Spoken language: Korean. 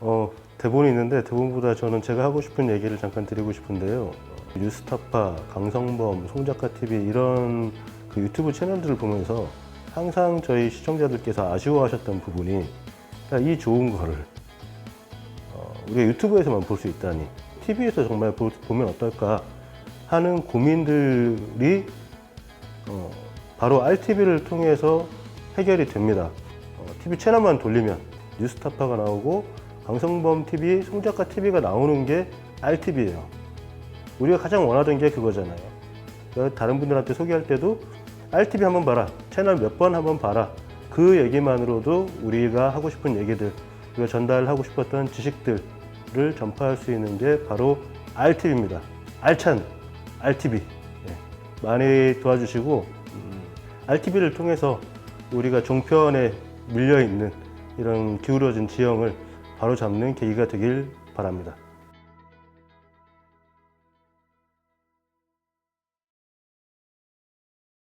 어, 대본이 있는데 대본보다 저는 제가 하고 싶은 얘기를 잠깐 드리고 싶은데요. 뉴스타파, 강성범, 송작가 TV 이런 그 유튜브 채널들을 보면서 항상 저희 시청자들께서 아쉬워하셨던 부분이 이 좋은 거를 어, 우리가 유튜브에서만 볼 수 있다니 TV에서 정말 보, 보면 어떨까 하는 고민들이 어, 바로 RTV를 통해서 해결이 됩니다. 어, TV 채널만 돌리면 뉴스타파가 나오고 강성범 TV, 송작가 TV가 나오는 게 RTV예요. 우리가 가장 원하던 게 그거잖아요. 그러니까 다른 분들한테 소개할 때도 RTV 한번 봐라, 채널 몇 번 한번 봐라. 그 얘기만으로도 우리가 하고 싶은 얘기들, 우리가 전달하고 싶었던 지식들을 전파할 수 있는 게 바로 RTV입니다. 알찬 RTV. 예. 많이 도와주시고 음, RTV를 통해서 우리가 종편에 밀려 있는 이런 기울어진 지형을 바로 잡는 계기가 되길 바랍니다.